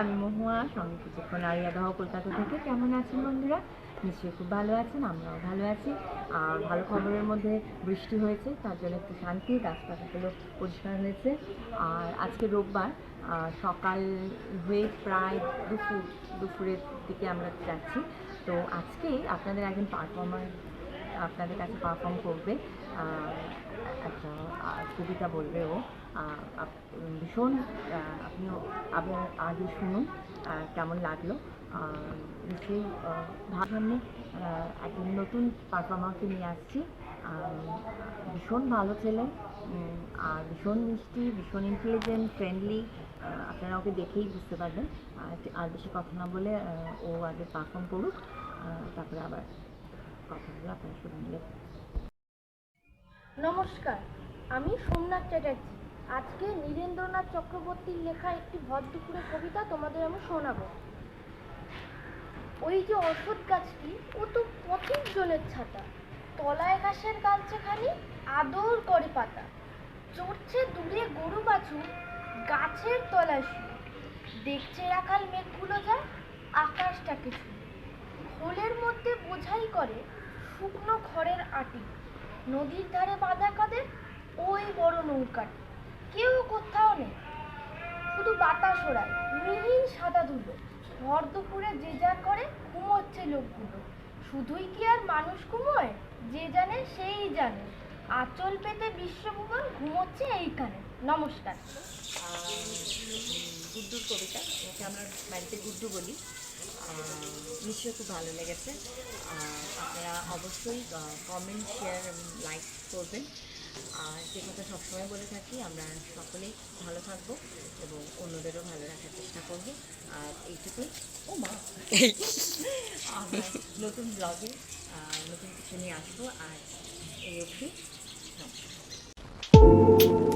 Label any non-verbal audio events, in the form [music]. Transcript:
আমি মহুয়া, সঙ্গে কিছুক্ষণ আরিয়া দহ কলকাতা থেকে। কেমন আছেন বন্ধুরা? নিশ্চয়ই খুব ভালো আছেন, আমরাও ভালো আছি। আর ভালো খবরের মধ্যে বৃষ্টি হয়েছে, তার জন্য একটু শান্তি গাছপালাগুলো পরিষ্কার হয়েছে। আর আজকে রোববার সকাল হয়ে প্রায় দুপুর, দুপুরের দিকে আমরা যাচ্ছি। তো আজকে আপনাদের একজন পারফর্মার আপনাদের কাছে পারফর্ম করবে। একটা কবিতা বলবে ও। ভীষণ আহ, আপনিও আপনার আগে শুনুন কেমন লাগল। নিশ্চয়ই আহ, একজন নতুন পারফর্মারকে নিয়ে আসছি। ভীষণ ভালো ছেলে আর ভীষণ মিষ্টি ভীষণ ইন্টেলিজেন্ট ফ্রেন্ডলি আপনারা ওকে দেখেই বুঝতে পারবেন। আর বেশি কথা না বলে ও আগে পারফর্ম করুক। তারপরে আবার কথাগুলো আপনারা শুনলে নমস্কার, আমি সোমনাথ চ্যাটার্জি। আজকে নীরেন্দ্রনাথ চক্রবর্তীর লেখা একটি ভরদুপুরের কবিতা তোমাদের আমি শোনাবো। ওই যে অশ্বত্থ গাছটি, ও তো পথিক জলের ছাতা। তলায় ঘাসের গালছে খানি আদর করে পাতা। চড়ছে দূরে গরু বাছুর গাছের তলায় শুয়ে। দেখছে রাখাল মেঘগুলো যায় আকাশটাকে ছুঁয়ে। খোলের মধ্যে বোঝাই করে শুকনো খড়ের আটি। নদীর ধারে বাঁধা কাদের? ওই বড় নৌকাটি কেউ কোথাও নেই। শুধু বাতাস ওড়ায়। মিহিন সাদা ধুলো। ভর দুপুরে যে যা করে ঘুমোচ্ছে লোকগুলো। শুধুই কি আর মানুষ ঘুমোয়? যে জানে সেই জানে। আঁচল পেতে বিশ্বভুবন ঘুমোচ্ছে এইখানে। নমস্কার। গুড্ডুর কবিতা ওকে আমরা বাড়িতে গুড্ডু বলি। নিশ্চয়ই খুব ভালো লেগেছে। আর আপনারা অবশ্যই কমেন্ট শেয়ার লাইক করবেন। আর যে কথা সবসময় বলে থাকি আমরা সকলেই ভালো থাকব এবং অন্যদেরও ভালো রাখার চেষ্টা করব। আর এইটুকুই। ও মা! [laughs] আমরা নতুন ব্লগে নতুন কিছু নিয়ে আসব। আর এই অবধি। নমস্কার।